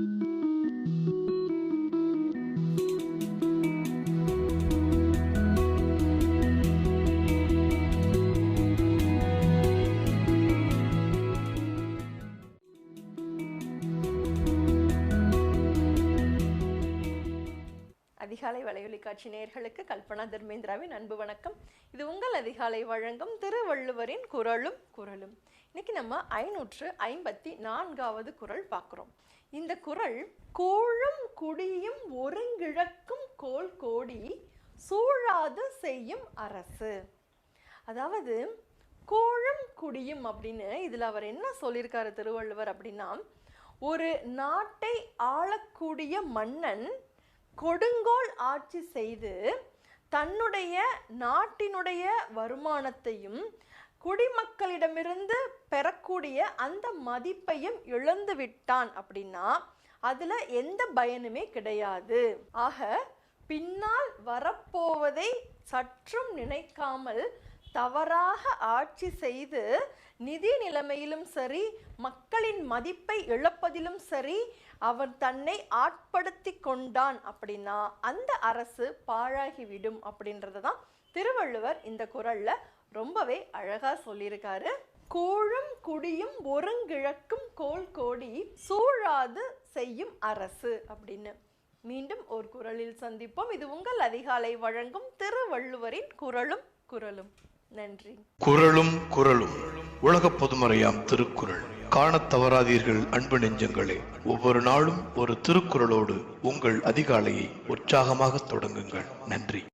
thank you அதிகாலை வலையொலி காட்சி நேயர்களுக்கு கல்பனா தர்மேந்திராவின் அன்பு வணக்கம். இது உங்கள் அதிகாலை வழங்கும் திருவள்ளுவரின் குரலும் குரலும். இன்னைக்கு நம்ம ஐநூற்று ஐம்பத்தி நான்காவது குரல் பார்க்குறோம். இந்த குரல் கோழும் குடியும் ஒருங்கிழக்கும் கோல் கோடி சூழாது செய்யும் அரசு. அதாவது கோழும் குடியும் அப்படின்னு இதில் அவர் என்ன சொல்லியிருக்காரு திருவள்ளுவர் அப்படின்னா ஒரு நாட்டை ஆளக்கூடிய மன்னன் கொடுங்கோல் ஆட்சி செய்து தன்னுடைய நாட்டினுடைய வருமானத்தையும் குடிமக்களிடமிருந்து பெறக்கூடிய அந்த மதிப்பையும் இழந்து விட்டான் அப்படின்னா அதில் எந்த பயனுமே கிடையாது. ஆக பின்னால் வரப்போவதை சற்றும் நினைக்காமல் தவறாக ஆட்சி செய்து நிதி நிலைமையிலும் சரி மக்களின் மதிப்பை இழப்பதிலும் சரி அவன் தன்னை ஆட்படுத்தி கொண்டான் அப்படின்னா அந்த அரசு பாழாகிவிடும் அப்படின்றத தான் திருவள்ளுவர் இந்த குரலில் ரொம்பவே அழகாக சொல்லியிருக்காரு. கூழும் குடியும் ஒருங்கிழக்கும் கோல் கோடி சூழாது செய்யும் அரசு அப்படின்னு. மீண்டும் ஒரு குரலில் சந்திப்போம். இது உங்கள் அதிகாலை வழங்கும் திருவள்ளுவரின் குரலும் குரலும். நன்றி. குரலும் குரலும் உலக பொதுமறையாம் திருக்குறள். காணத் தவறாதீர்கள் அன்பு நெஞ்சங்களே. ஒவ்வொரு நாளும் ஒரு திருக்குறளோடு உங்கள் அதிகாலையை உற்சாகமாக தொடங்குங்கள். நன்றி.